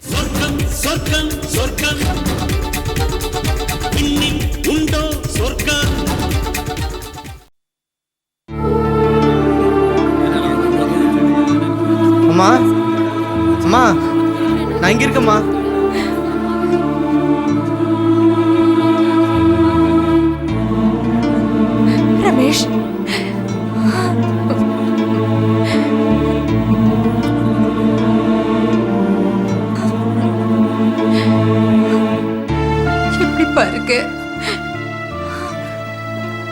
சொர்க்கம் சொர்க்கம் உண்டோ சொர்க்கம்? அம்மா அம்மா நான் இங்க இருக்கேம்மா.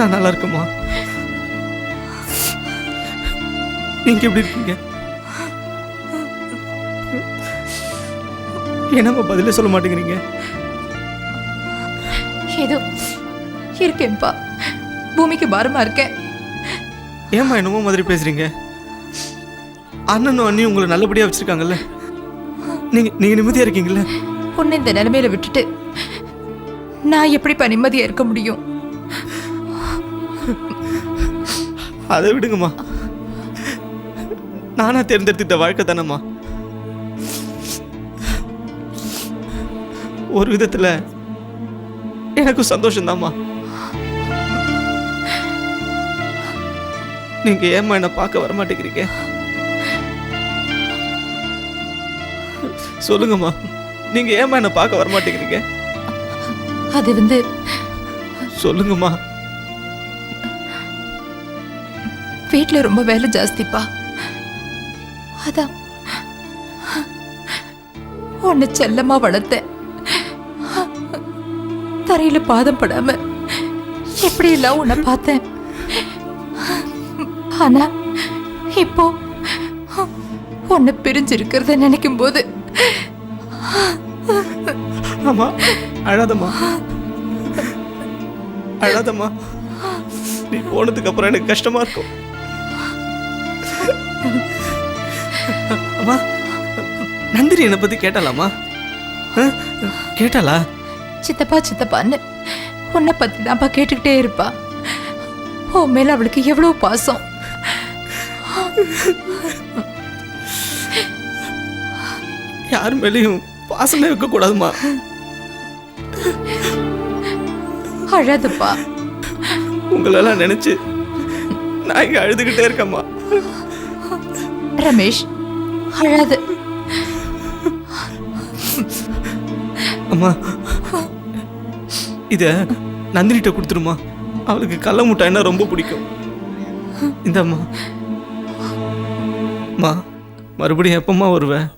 நான் நல்லா இருக்கேம்மா. நீங்க எப்படி இருக்கீங்க? என்னம்மா பதிலே சொல்ல மாட்டேங்கிறீங்க? ஏதோ இருக்கேன்ப்பா பூமிக்கு பாரமா இருக்கேன். ஏம்மா என்னமோ மாதிரி பேசுறீங்க? அண்ணனும் அண்ணியும் உங்களை நல்லபடியா வச்சிருக்காங்கல்ல? நீங்க நீங்க நிம்மதியா இருக்கீங்கல்ல? உன்னை இந்த நிலைமையில விட்டுட்டு நான் எப்படிப்பா நிம்மதியா இருக்க முடியும்? அதை விடுங்கம்மா. நானா தேர்ந்தெடுத்துட்ட வாழ்க்கை தானம்மா. ஒரு விதத்துல எனக்கும் சந்தோஷம்தாம்மா. நீங்க ஏம்மா என்ன பார்க்க வர மாட்டேங்கிறீங்க சொல்லுங்கம்மா. நீங்க ஏம்மா என்ன பார்க்க வர மாட்டேங்கிறீங்க அது வந்து சொல்லுங்கம்மா. வீட்டில் ரொம்ப வேலை ஜாஸ்திப்பா. அதான் உன்னை செல்லமா வளர்த்தேன். தரையில பாதம் படாம எப்படி எல்லாம் உன்னை பார்த்தேன். ஆனா இப்போ உன்னை பிரிஞ்சிருக்கிறத நினைக்கும் போது ஆமா அழாதம்மா. அழாதம்மா. நீ போனதுக்கு அப்புறம் எனக்கு கஷ்டமா இருக்கும். அம்மா நந்தினி என்னை பத்தி கேட்டாலாமா கேட்டாளா? சித்தப்பா சித்தப்பான்னு உன்னை பத்தி தான்ப்பா கேட்டுக்கிட்டே இருப்பா. உன் மேல அவளுக்கு எவ்வளவு பாசம்? யார் மேலேயும் பாசமே வைக்க கூடாதுமா அழாதப்பா. உங்களெல்லாம் நினைச்சு நான் இங்க அழுதுகிட்டே இருக்கேம்மா. ரமேஷ் அழாது. அம்மா இத நந்தினிட்ட கொடுத்துருமா? அவளுக்கு கடல முட்டாய்னா ரொம்ப பிடிக்கும். இந்தம்மா. அம்மா மறுபடியும் எப்பம்மா வருவேன்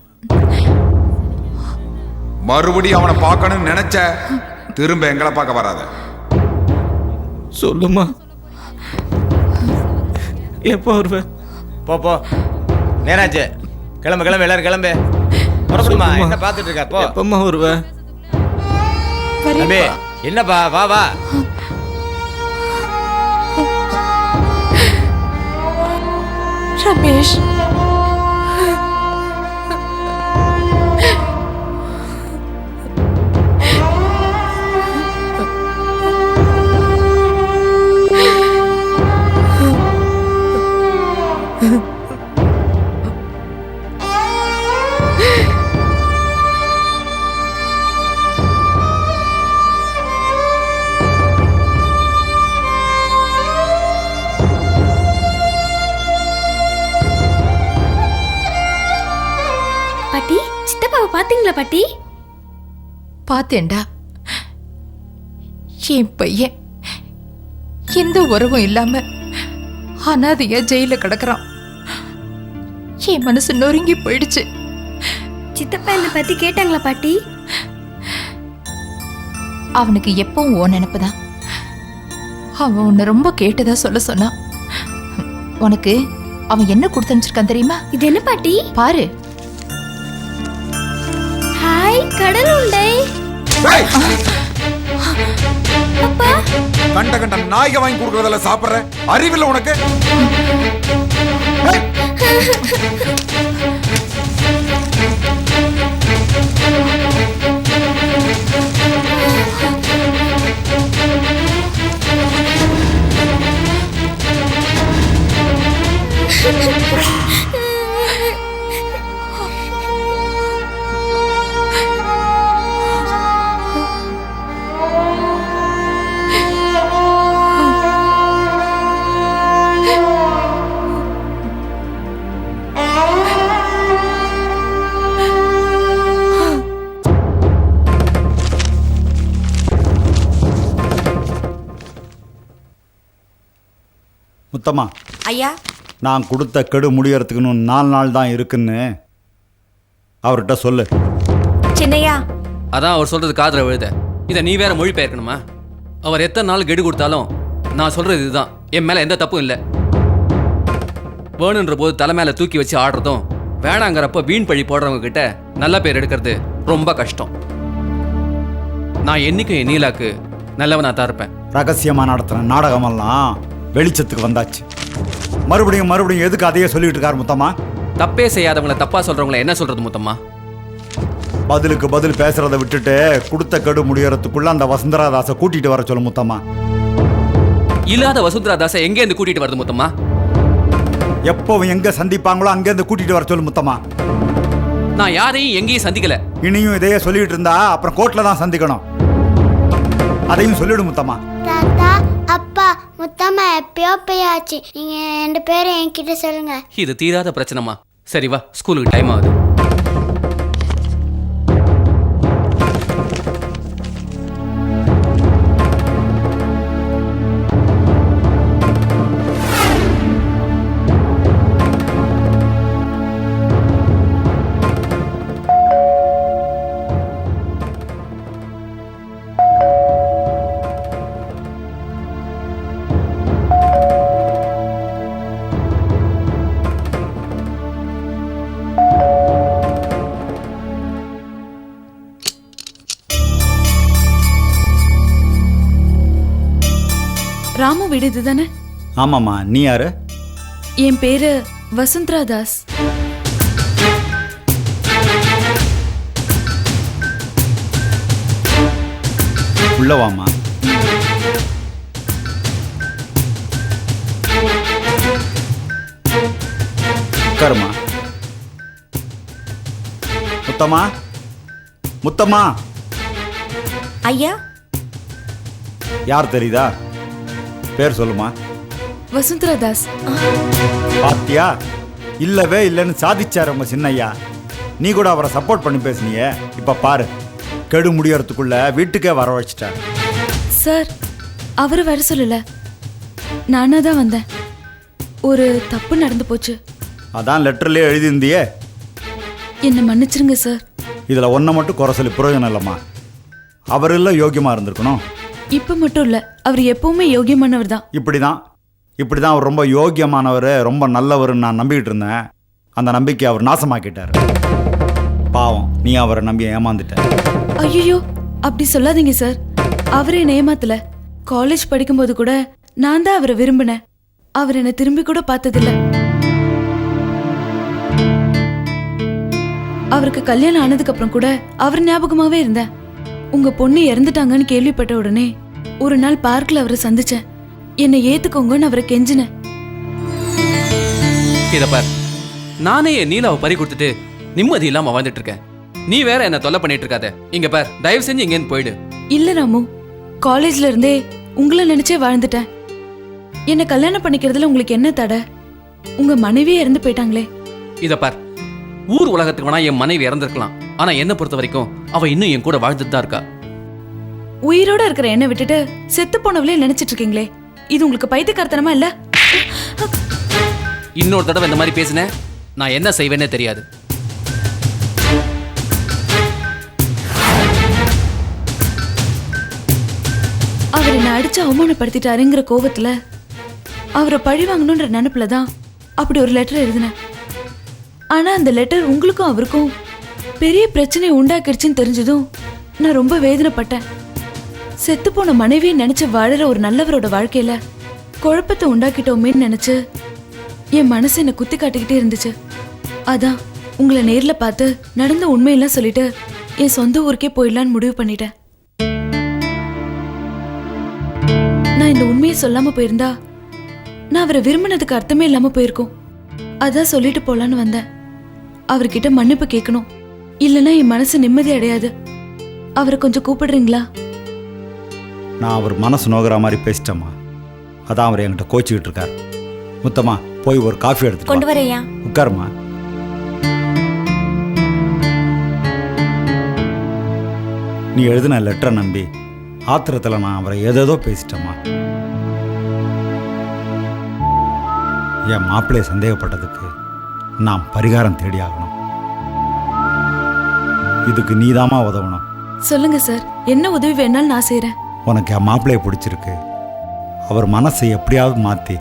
மறுபடியும் அவனை பார்க்கணும்னு நினைச்ச திரும்ப எங்களை பார்க்க வராத. சொல்லுமா எப்போ வருவேன் போ போ. நேராச்சு கிளம்பு கிளம்பு எல்லாரும் கிளம்பு. புறப்படுமா. என்ன பார்த்துட்டு இருக்க? போ. எப்பம்மா வருவேன் தம்பி. என்னப்பா? வா வா. ரமேஷ். பார்த்தேன்டா என் பையன் எந்த உறவும் இல்லாம அனாதையா ஜெயில கிடக்குறான். என் மனசு நொறுங்கி போயிடுச்சு. சித்தப்பா என்னை பத்தி கேட்டாங்களா பாட்டி? அவனுக்கு எப்பவும் ஓ நினைப்புதான் அவன் உன்னை ரொம்ப கேட்டதா சொல்ல சொன்னான் உனக்கு அவன் என்ன கொடுத்து அனுப்பிச்சிருக்கான் தெரியுமா? இது என்ன பாட்டி? பாரு. ஹாய் கடல் உண்டை. கண்ட கண்ட நாய்க வாங்கி கொடுக்கறதுல சாப்பிடுற அறிவில்லை உனக்கு? முத்தம்மா ஐயா? நான் கொடுத்த கெடு முடியறதுக்கு இன்னும் நாலு நாள் தான் இருக்குன்னு அவர்கிட்ட சொல்லு. சின்னையா? அதான் அவர் சொல்றது காதுல விழுத. இதை நீ வேற மொழி பெயர்க்கணுமா அவர் எத்தனை நாள் கெடு கொடுத்தாலும் நான் சொல்றது இதுதான். என் மேல எந்த தப்பும் இல்லை. வேணுன்ற போது தலை மேல தூக்கி வச்சு ஆடுறதும் வேணாங்கிறப்ப வீண் பழி போடுறவங்க கிட்ட நல்ல பேர் எடுக்கிறது ரொம்ப கஷ்டம். நான் என்னைக்கும் என் நீலாக்கு நல்லவனா தான் இருப்பேன். ரகசியமாக நடத்தின நாடகமெல்லாம் வெளிச்சத்துக்கு வந்தாச்சு. மறுபடியும் மறுபடியும் எதுக்கு அதையே சொல்லிட்டு இருக்காரு முத்தம்மா? தப்பே செய்யாதவங்கள தப்பா சொல்றவங்கள என்ன சொல்றது முத்தம்மா? பதிலுக்கு பதில் பேசுறதை விட்டுட்டு கொடுத்த கெடு முடியறதுக்குள்ள அந்த வசுந்தராதாசை கூட்டிட்டு வர சொல்லு முத்தம்மா. இல்லாத வசுந்தரா தாஸை எங்க இருந்து கூட்டிட்டு வருது முத்தம்மா? எப்பவும் எங்க சந்திப்பாங்களோ அங்கேருந்து கூட்டிட்டு வர சொல்லு முத்தம்மா. நான் யாரையும் எங்கேயும் சந்திக்கல. இனியும் இதையே சொல்லிட்டு இருந்தா அப்புறம் கோர்ட்ல தான் சந்திக்கணும். அதையும் சொல்லிடு முத்தம்மா. தாத்தா அப்பா முத்தம்மா எப்பயோ போயாச்சு நீங்க ரெண்டு பேரும் என்கிட்ட சொல்லுங்க. இது தீராத பிரச்சனைமா சரி வா. ஸ்கூலுக்கு டைம் ஆகுது. வீடு இதுதானே? ஆமாம்மா நீ யாரு? என் பேரு வசுந்தரா தாஸ். உள்ள வாம்மா. உட்காருமா முத்தம்மா முத்தம்மா. ஐயா? யார் தெரியுதா? பேர் சொல்லுமா? வசுந்தரா தாஸ் பாத்தியா? இல்லவே இல்லைன்னு சாதிச்சார் உங்க சின்னையா. நீ கூட அவரை சப்போர்ட் பண்ணி பேசுனியே. இப்ப பாரு கெடு முடியறதுக்குள்ள வீட்டுக்கே வர வச்சிட்டார். சார் அவர் வர சொல்லல. நானா தான் வந்தேன். ஒரு தப்பு நடந்து போச்சு. அதான் லெட்டர்லயே எழுதியிருந்தியே. என்னை மன்னிச்சிருங்க சார். இதுல ஒன்றை மட்டும் குறை சொல்லி பிரயோஜனம் இல்லைம்மா. அவர் இல்லை யோக்கியமா இருந்திருக்கணும். இப்ப மட்டும் இல்ல அவர் எப்பவுமே யோகியமானவர் தான். இப்படிதான். இப்படிதான் அவர் ரொம்ப யோக்கியமானவர் ரொம்ப நல்லவர்னு நான் நம்பிக்கிட்டு இருந்தேன். அந்த நம்பிக்கை அவர் நாசமாக்கிட்டார். பாவம் நீ அவரை நம்பி ஏமாந்துட்ட. ஐயோ அப்படி சொல்லாதீங்க சார். அவர் என்னை ஏமாத்தல. காலேஜ் படிக்கும்போது கூட நான் தான் அவரை விரும்பினேன். அவர் என்னை திரும்பி கூட பார்த்ததில்ல. அவருக்கு கல்யாணம் ஆனதுக்கு அப்புறம் கூட அவர் ஞாபகமாவே இருந்தேன். உங்க பொண்ணு இறந்துட்டாங்கன்னு கேள்விப்பட்ட உடனே ஒரு நாள் பார்க்ல அவரை சந்திச்சேன். என்னை ஏத்துக்கோங்கன்னு அவரை கெஞ்சினேன். இத பார். நானே என் நீலாவை பறி கொடுத்துட்டு நிம்மதி இல்லாம வாழ்ந்துட்டு இருக்கேன். நீ வேற என்ன தொல்லை பண்ணிட்டு இருக்காத. இங்க பார் தயவு செஞ்சு இங்கேருந்து போயிடு. இல்ல ராமு காலேஜ்ல இருந்தே உங்களை நினைச்சே வாழ்ந்துட்டேன். என்ன கல்யாணம் பண்ணிக்கிறதுல உங்களுக்கு என்ன தடை? உங்க மனைவியே இறந்து போயிட்டாங்களே. இத பார். ஊர் உலகத்துக்கு வேணா என் மனைவி இறந்திருக்கலாம். ஆனா என்ன பொறுத்த வரைக்கும் அவ இன்னும் என் கூட வாழ்ந்துட்டு தான் இருக்கா. உயிரோட இருக்கிற என்ன விட்டுட்டு செத்து போனவளே நினைச்சிட்டு இருக்கீங்களே இது உங்களுக்கு பைத்தியக்காரத்தனமா இல்ல? இன்னொரு தடவை இந்த மாதிரி பேசினேன். நான் என்ன செய்வேனே தெரியாது. அவர் என்ன அடிச்சு அவமானப்படுத்திட்டாருங்கிற கோவத்துல அவரை பழி வாங்கணுன்ற நினைப்புல தான் அப்படி ஒரு லெட்டர் எழுதினேன். ஆனா அந்த லெட்டர் உங்களுக்கும் அவருக்கும் பெரிய பிரச்சனை உண்டாக்கிடுச்சுன்னு தெரிஞ்சதும் நான் ரொம்ப வேதனைப்பட்டேன். செத்து போன மனைவியை நினைச்சு வாழற ஒரு நல்லவரோட வாழ்க்கையில குழப்பத்தை உண்டாக்கிட்டோமேன்னு நினைச்சு என் மனசு என்னை குத்தி காட்டிக்கிட்டே இருந்துச்சு. அதான் உங்களை நேர்ல பார்த்து நடந்த உண்மையெல்லாம் சொல்லிட்டு என் சொந்த ஊருக்கே போயிடலான்னு முடிவு பண்ணிட்டேன். நான் இந்த உண்மையை சொல்லாம போயிருந்தா நான் அவரை விரும்பினதுக்கு அர்த்தமே இல்லாம போயிருக்கோம். அதான் சொல்லிட்டு போலான்னு வந்தேன். அவர்கிட்ட மன்னிப்பு கேட்கணும். இல்லைன்னா என் மனசு நிம்மதி அடையாது. அவரை கொஞ்சம் கூப்பிடுறீங்களா? நான் அவர் மனசு நோகிற மாதிரி பேசிட்டேம்மா. அதான் அவர் என்கிட்ட கோச்சிக்கிட்டு இருக்கார். முத்தம்மா போய் ஒரு காஃபி எடுத்து கொண்டு வரையா உட்காருமா நீ எழுதின லெட்டரை நம்பி ஆத்திரத்தில் நான் அவரை ஏதேதோ பேசிட்டேம்மா. என் மாப்பிள்ளையை சந்தேகப்பட்டதுக்கு நான் பரிகாரம் தேடி ஆகணும். இதுக்கு நீதாம்மா உதவணும். சொல்லுங்க சார் என்ன உதவி வேணாலும் நான் செய்றேன். உனக்கு என் மாப்பிள்ளையை பிடிச்சிருக்கு. அவர் மனசை எப்படியாவது மாற்றி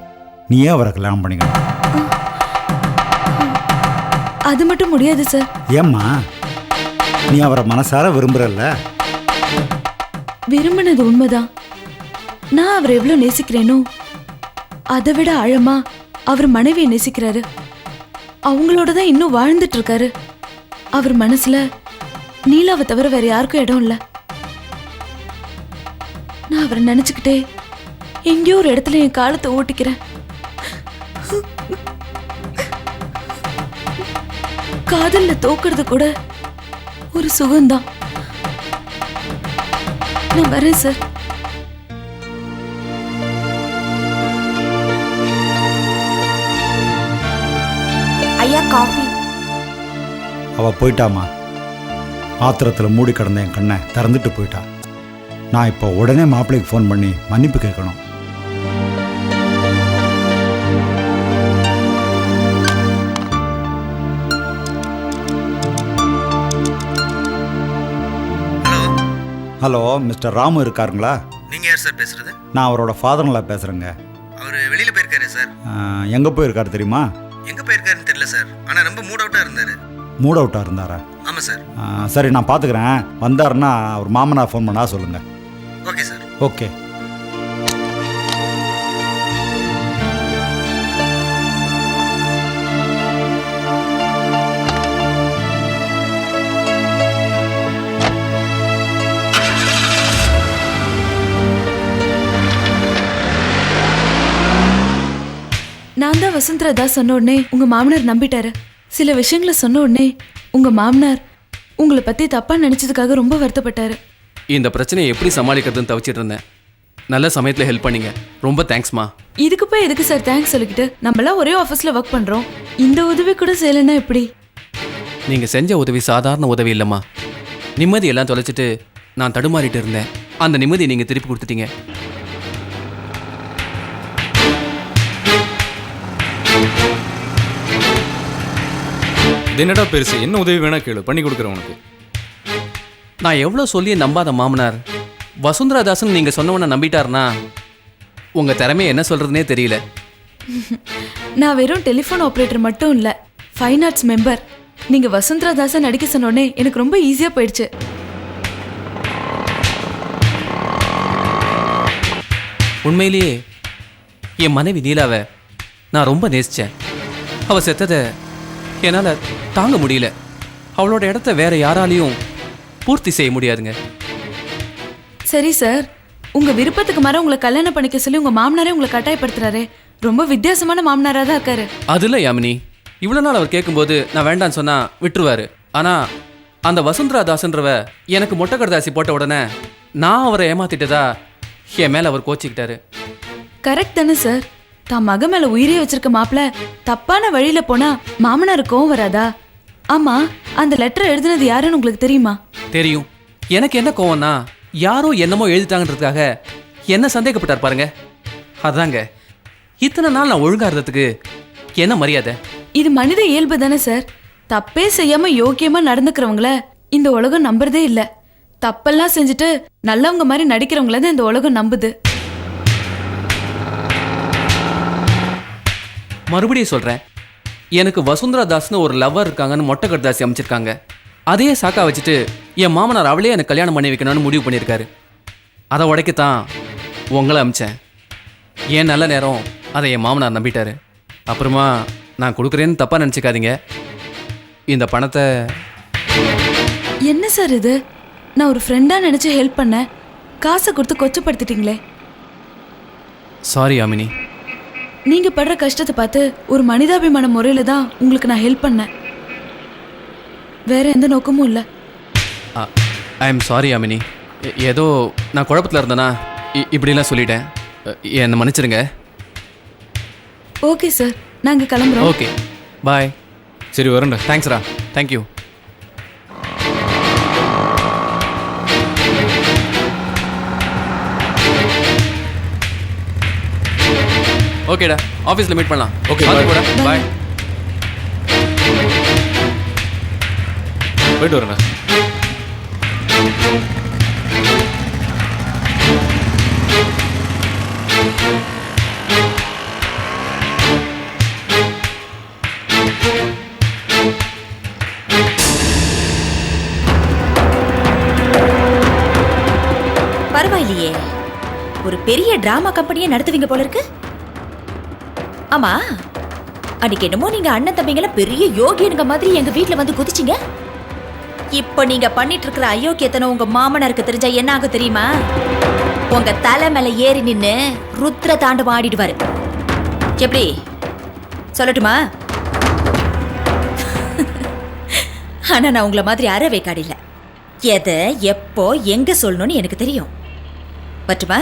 நீயே அவரை கல்யாணம் பண்ணிக்கணும். அது மட்டும் முடியாது சார். ஏம்மா? நீ அவரை மனசார விரும்புறல்ல? விரும்பினது உண்மைதான். நான் அவரை எவ்வளவு நேசிக்கிறேனோ அதை விட ஆழமா அவர் மனைவியை நேசிக்கிறாரு. அவங்களோட தான் இன்னும் வாழ்ந்துட்டு இருக்காரு. அவர் மனசுல நீலாவை தவிர வேற யாருக்கும் இடம் இல்ல. நான் அவரை நினைச்சுக்கிட்டே எங்கேயோ ஒரு இடத்துல என் காலத்தை ஓட்டிக்கிறேன். காதல்ல தோக்குறது கூட ஒரு சுகம்தான். நான் வரேன் சார். ஐயா காஃபி. அவள் போயிட்டாமா? ஆத்திரத்தில் மூடி கிடந்த என் கண்ணை திறந்துட்டு போயிட்டா. நான் இப்போ உடனே மாப்பிள்ளைக்கு ஃபோன் பண்ணி மன்னிப்பு கேட்கணும். ஹலோ. மிஸ்டர் ராமு இருக்காருங்களா? நீங்கள் யார் சார் பேசுகிறது நான் அவரோட ஃபாதர்ங்களா பேசுகிறேங்க அவர் வெளியில் போயிருக்காரு சார். எங்கே போயிருக்காரு தெரியுமா? எங்கே போயிருக்காருன்னு தெரியல சார். ஆனால் ரொம்ப மூட் அவுட்டாக இருந்தார். மூட் அவுட்டாக இருந்தாரா? ஆமாம் சார். சரி நான் பார்த்துக்கிறேன் வந்தாருன்னா அவர் மாமனார் ஃபோன் பண்ணா சொல்லுங்கள் ஓகே. நான் தான் வசுந்தரா தான் சொன்ன உடனே உங்க மாமனார் நம்பிட்டாரு. சில விஷயங்களை சொன்ன உடனே உங்க மாமனார் உங்களை பத்தி தப்பா நினைச்சதுக்காக ரொம்ப வருத்தப்பட்டாரு. இந்த பிரச்சனையை எப்படி சமாளிக்கிறதுன்னு தவிச்சிட்டு இருந்தேன். நல்ல சமயத்தில் ஹெல்ப் பண்ணீங்க. ரொம்ப தேங்க்ஸ்மா இதுக்கு போய் எதுக்கு சார் தேங்க்ஸ் சொல்லிக்கிட்டு? நம்மளாம் ஒரே ஆஃபீஸ்ல ஒர்க் பண்றோம். இந்த உதவி கூட செய்யலைன்னா எப்படி? நீங்கள் செஞ்ச உதவி சாதாரண உதவி இல்லைம்மா. நிம்மதி எல்லாம் தொலைச்சிட்டு நான் தடுமாறிட்டு இருந்தேன். அந்த நிம்மதியை நீங்கள் திருப்பி கொடுத்துட்டீங்க. இது என்னடா பெருசு? என்ன உதவி வேணா கேளு. பண்ணி கொடுக்குறேன் உனக்கு. நான் எவ்வளோ சொல்லி நம்பாத மாமனார். வசுந்தரா தாசன் நீங்கள் சொன்னவன நம்பிட்டாருனா உங்கள் திறமையை என்ன சொல்கிறதுனே தெரியல. நான் வெறும் டெலிஃபோன் ஆபரேட்டர் மட்டும் இல்ல ஃபைன் ஆர்ட்ஸ் மெம்பர் நீங்க வசுந்தரா தாசன் நடிக்க சொன்ன உடனே எனக்கு ரொம்ப ஈஸியா போயிடுச்சு. உண்மையிலேயே என் மனைவி நீலாவை நான் ரொம்ப நேசித்தேன் அவள் செத்ததை என்னால் தாங்க முடியல. அவளோட இடத்த வேற யாராலையும் பூர்த்தி செய்ய முடியாதுங்க. சரி சார். உங்க விருப்பத்துக்கு மாற உங்களை கல்யாணம் பண்ணிக்க சொல்லி உங்க மாமனாரே உங்களை கட்டாயப்படுத்துறாரே. ரொம்ப வித்தியாசமான மாமனாரா தான் இருக்காரு. அதில் யாமினி. இவ்வளோ நாள் அவர் கேட்கும்போது நான் வேண்டான்னு சொன்னால் விட்டுருவாரு. ஆனால் அந்த வசுந்தரா தாசன்றவ எனக்கு மொட்டை கடதாசி போட்ட உடனே நான் அவரை ஏமாத்திட்டதா என் மேலே அவர் கோச்சிக்கிட்டாரு. கரெக்ட் தானே சார். தான் மக மேல உயிரே வச்சிருக்க மாப்பிள தப்பான வழியில போனா மாமனாருக்கு கோவம் வராதா? ஆமா அந்த லெட்டர் எழுதினது யாருன்னு உங்களுக்கு தெரியுமா? தெரியும். எனக்கு என்ன கோவம்னா யாரோ என்னமோ எழுதிட்டாங்கன்றதுக்காக என்ன சந்தேகப்பட்டார் பாருங்க. அதாங்க இத்தனை நாள் நான் ஒழுங்கா இருந்ததுக்கு என்ன மரியாதை? இது மனித இயல்பு தானே சார். தப்பே செய்யாம யோக்கியமா நடந்துக்கிறவங்கள இந்த உலகம் நம்புறதே இல்ல. தப்பெல்லாம் செஞ்சுட்டு நல்லவங்க மாதிரி நடிக்கிறவங்கள தான் இந்த உலகம் நம்புது. மறுபடியும் சொல்றேன். எனக்கு வசுந்தரா தாஸ்னு ஒரு லவ்வர் இருக்காங்கன்னு மொட்டை கடுதாசி அமைச்சிருக்காங்க. அதையே சாக்கா வச்சுட்டு என் மாமனார் அவளே எனக்கு கல்யாணம் பண்ணி வைக்கணும்னு முடிவு பண்ணியிருக்காரு. அதை உடைக்கத்தான் உங்களை அமிச்சேன். ஏன் நல்ல நேரம் அதை என் மாமனார் நம்பிட்டாரு. அப்புறமா நான் கொடுக்குறேன்னு தப்பாக நினச்சிக்காதீங்க. இந்த பணத்தை என்ன சார் இது? நான் ஒரு ஃப்ரெண்டா நினைச்சு ஹெல்ப் பண்ணேன். காசை கொடுத்து கொச்சப்படுத்திட்டீங்களே. சாரி யாமினி. நீங்க படுற கஷ்டத்தை பார்த்து ஒரு மனிதாபிமான முறையில தான் உங்களுக்கு நான் ஹெல்ப் பண்ணேன். வேற எந்த நோக்கமும் இல்லை. ஐ எம் சாரி யாமினி ஏ- ஏதோ நான் குழப்பத்தில் இருந்தேனா? இ- இப்படிலாம் சொல்லிட்டேன். என்னை மன்னிச்சிருங்க. ஓகே சார் நாங்க கிளம்புறோம். ஓகே பாய் சரி வரேன்டா. தேங்க்ஸ்ரா தேங்க்யூ ஓகேடா ஆஃபீஸில் மீட் பண்ணலாம். போடா பாய் போயிட்டு வரேன்டா. பரவாயில்லையே. ஒரு பெரிய டிராமா கம்பெனியை நடத்துவீங்க போல இருக்கு. ஆமா. அன்னைக்கு என்னமோ நீங்க அண்ணன் தம்பிங்கள பெரிய யோகியனுங்க மாதிரி எங்க வீட்டுல வந்து குதிச்சிங்க. இப்போ நீங்க பண்ணிட்டு இருக்கிற அயோக்கியத்தனை உங்க மாமனாருக்கு தெரிஞ்சா என்ன ஆகும் தெரியுமா? உங்க தலை மேல ஏறி நின்னு ருத்ர தாண்டவம் ஆடிடுவாரு. எப்படி? சொல்லட்டுமா? ஆனா நான் உங்களை மாதிரி அறவே காடில எதை எப்போ எங்க சொல்லணும்னு எனக்கு தெரியும். பட்டுமா?